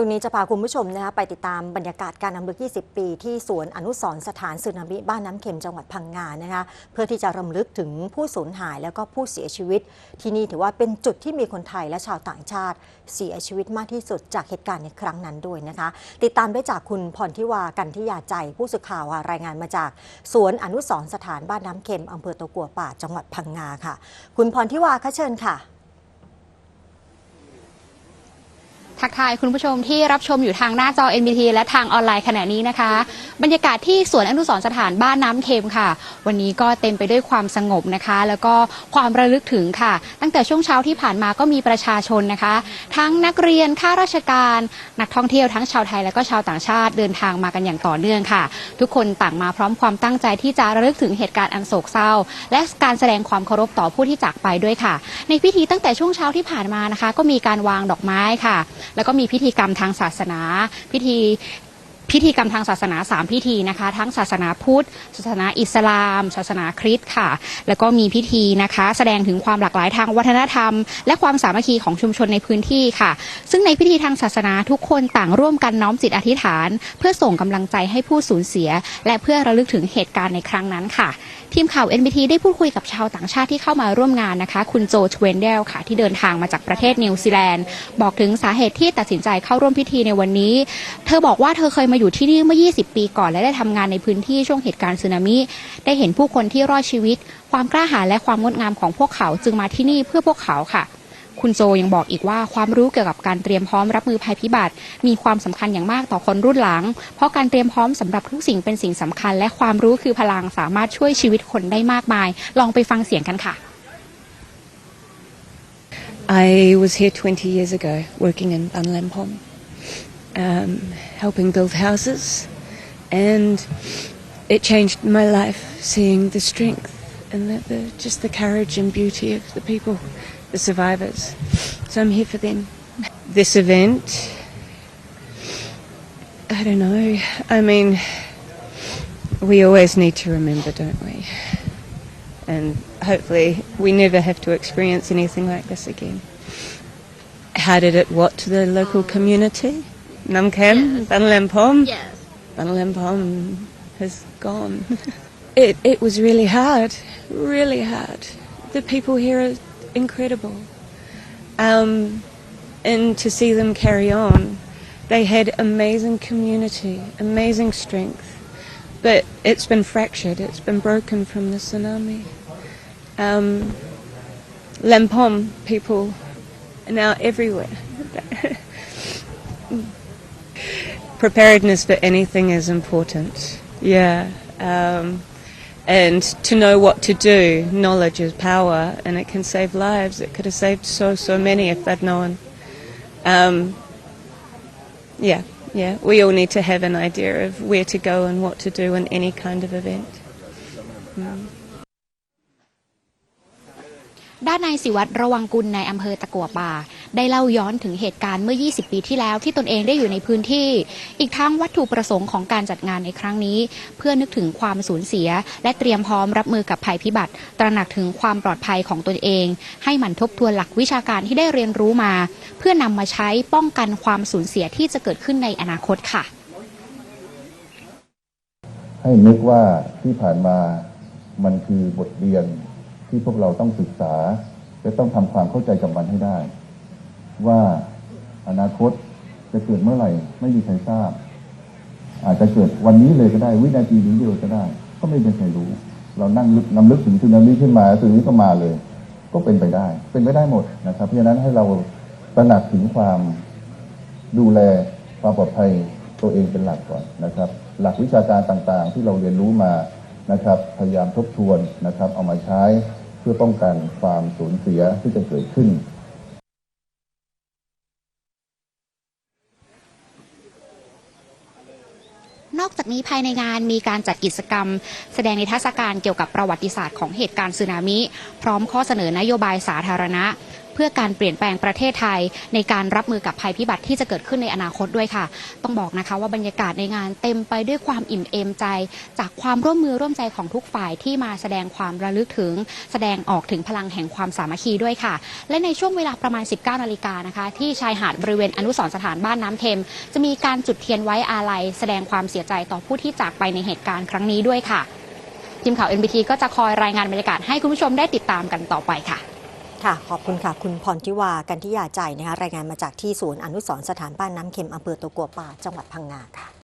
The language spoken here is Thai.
ช่วงนี้จะพาคุณผู้ชมนะคะไปติดตามบรรยากาศการนำลึก 20 ปี ที่สวนอนุสรณ์สถานสึนามิบ้านน้ำเค็มจังหวัดพังงานะคะเพื่อที่จะรำลึกถึงผู้สูญหายแล้วก็ผู้เสียชีวิต ที่นี่ถือว่าเป็นจุดที่มีคนไทยและชาวต่างชาติ เสียชีวิตมากที่สุดจากเหตุการณ์ในครั้งนั้นด้วยนะคะ ติดตามได้จากคุณพรทิวากันทิยาใจ ผู้สื่อข่าวรายงานมาจาก สวนอนุสรณ์สถานบ้านน้ำเค็มอำเภอตะกัวป่าจังหวัดพังงาค่ะ คุณพรทิวาคะเชิญค่ะ ทักทายคุณผู้ชมที่รับชมอยู่ทางหน้าจอ NBT และทางออนไลน์ขณะนี้นะคะ บรรยากาศที่สวนอนุสรณ์สถานบ้านน้ำเค็มค่ะ วันนี้ก็เต็มไปด้วยความสงบนะคะ แล้วก็ความระลึกถึงค่ะ ตั้งแต่ช่วงเช้าที่ผ่านมาก็มีประชาชนนะคะ ทั้งนักเรียนข้าราชการ นักท่องเที่ยวทั้งชาวไทยและก็ชาวต่างชาติเดินทางมากันอย่างต่อเนื่องค่ะ ทุกคนต่างมาพร้อมความตั้งใจที่จะระลึกถึงเหตุการณ์อันโศกเศร้า และการแสดงความเคารพต่อผู้ที่จากไปด้วยค่ะ ในพิธีตั้งแต่ช่วงเช้าที่ผ่านมานะคะ ก็มีการวางดอกไม้ค่ะแล้วก็มีพิธีกรรมทางศาสนา พิธี พิธีกรรมทางศาสนา 3 พิธีนะคะ ทั้งศาสนาพุทธ ศาสนาอิสลาม ศาสนาคริสต์ค่ะ แล้วก็มีพิธีนะคะ แสดงถึงความหลากหลายทางวัฒนธรรม และความสามัคคีของชุมชนในพื้นที่ค่ะ ซึ่งในพิธีทางศาสนาทุกคนต่างร่วมกันน้อมจิตอธิษฐาน เพื่อส่งกำลังใจให้ผู้สูญเสีย และเพื่อระลึกถึงเหตุการณ์ในครั้งนั้นค่ะ ทีมข่าว NBT ได้พูดคุยกับชาวต่างชาติที่เข้ามาร่วมงานนะคะ คุณโจชเวนเดลค่ะ ที่เดินทางมาจากประเทศนิวซีแลนด์บอกถึงสาเหตุที่ตัดสินใจเข้าร่วมพิธีในวันนี้ เธอบอกว่าเธอเคยมาอยู่ที่นี่เมื่อ 20 ปีก่อน และได้ทำงานในพื้นที่ช่วงเหตุการณ์สึนามิ ได้เห็นผู้คนที่รอดชีวิต ความกล้าหาญและความงดงามของพวกเขาจึงมาที่นี่เพื่อพวกเขาค่ะ คุณโจยังบอกอีกว่าความรู้เกี่ยวกับการเตรียมพร้อมรับมือภัยพิบัติ มีความสำคัญอย่างมากต่อคนรุ่นหลัง เพราะการเตรียมพร้อมสำหรับทุกสิ่งเป็นสิ่งสำคัญ และความรู้คือพลังสามารถช่วยชีวิตคนได้มากมาย ลองไปฟังเสียงกันค่ะ I was here 20 years ago working in Banlampom, um, helping build houses, and it changed my life seeing the strength and the, the, just the courage and beauty of the people, the survivors. So I'm here for them. This event, I don't know. I mean, we always need to remember, don't we? and hopefully we never have to experience anything like this again. How did it what to the local community? Namkham, Banlampom? Yes. Banlampom has gone. it, it was really hard, really hard. The people here are incredible. Um, and to see them carry on, they had amazing community, amazing strength. But it's been fractured, it's been broken from the tsunami. Um, Lampom people are now everywhere. Preparedness for anything is important. Yeah. Um, and to know what to do, knowledge is power, and it can save lives. It could have saved so, so many if they'd known. Um, yeah, yeah. We all need to have an idea of where to go and what to do in any kind of event. ด้านนายศิวัตรระวังกุลในอำเภอตะกัวป่า ได้เล่าย้อนถึงเหตุการณ์เมื่อ 20 ปีที่แล้วที่ตนเองได้อยู่ในพื้นที่ อีกทั้งวัตถุประสงค์ของการจัดงานในครั้งนี้ เพื่อนึกถึงความสูญเสีย และเตรียมพร้อมรับมือกับภัยพิบัติ ตระหนักถึงความปลอดภัยของตนเอง ให้หมั่นทบทวนหลักวิชาการที่ได้เรียนรู้มา เพื่อนำมาใช้ป้องกันความสูญเสียที่จะเกิดขึ้นในอนาคตค่ะ ให้นึกว่าที่ผ่านมามันคือบทเรียนที่พวกเราต้องศึกษา และต้องทำความเข้าใจกับมันให้ได้ ว่าอนาคตจะเกิดเมื่อไหร่ ไม่มีใครทราบ อาจจะเกิดวันนี้เลยก็ได้ วินาทีนี้เดียวก็ได้ ก็ไม่มีใครรู้ เรานั่งลึกนำลึกถึงสึนามิขึ้นมาสึนามิก็มาเลย ก็เป็นไปได้ เป็นไปได้หมดนะครับ เพราะฉะนั้นให้เราตระหนักถึงความดูแลความปลอดภัยตัวเองเป็นหลักก่อนนะครับ หลักวิชาการต่างๆ ที่เราเรียนรู้มานะครับ พยายามทบทวนนะครับ เอามาใช้เพื่อป้องกันความสูญเสียที่จะเกิดขึ้น นอกจากนี้ภายในงานมีการจัดกิจกรรม แสดงนิทรรศการเกี่ยวกับประวัติศาสตร์ของเหตุการณ์สึนามิ พร้อมข้อเสนอนโยบายสาธารณะ พื่อการเปลี่ยนแปลงประเทศไทย ในการรับมือกับภัยพิบัติที่จะเกิดขึ้นในอนาคตด้วยค่ะ ต้องบอกนะคะว่าบรรยากาศในงานเต็มไปด้วยความอิ่มเอมใจ จากความร่วมมือร่วมใจของทุกฝ่ายที่มาแสดงความระลึกถึง แสดงออกถึงพลังแห่งความสามัคคีด้วยค่ะ และในช่วงเวลาประมาณ 19นาฬิกานะคะ ที่ชายหาดบริเวณอนุสรสถานบ้านน้ำเค็มจะมีการจุดเทียนไว้อาลัย แสดงความเสียใจต่อผู้ที่จากไปในเหตุการณ์ครั้งนี้ด้วยค่ะทีมข่าว NBT ก็จะคอยรายงานบรรยากาศให้คุณผู้ชมได้ติดตามกันต่อไปค่ะ ค่ะ ขอบคุณค่ะ คุณพรทิวา กันทิยาใจนะคะรายงานมาจากที่ศูนย์อนุสรณ์สถานบ้านน้ำเค็มอำเภอตะกัวป่าจังหวัดพังงาค่ะ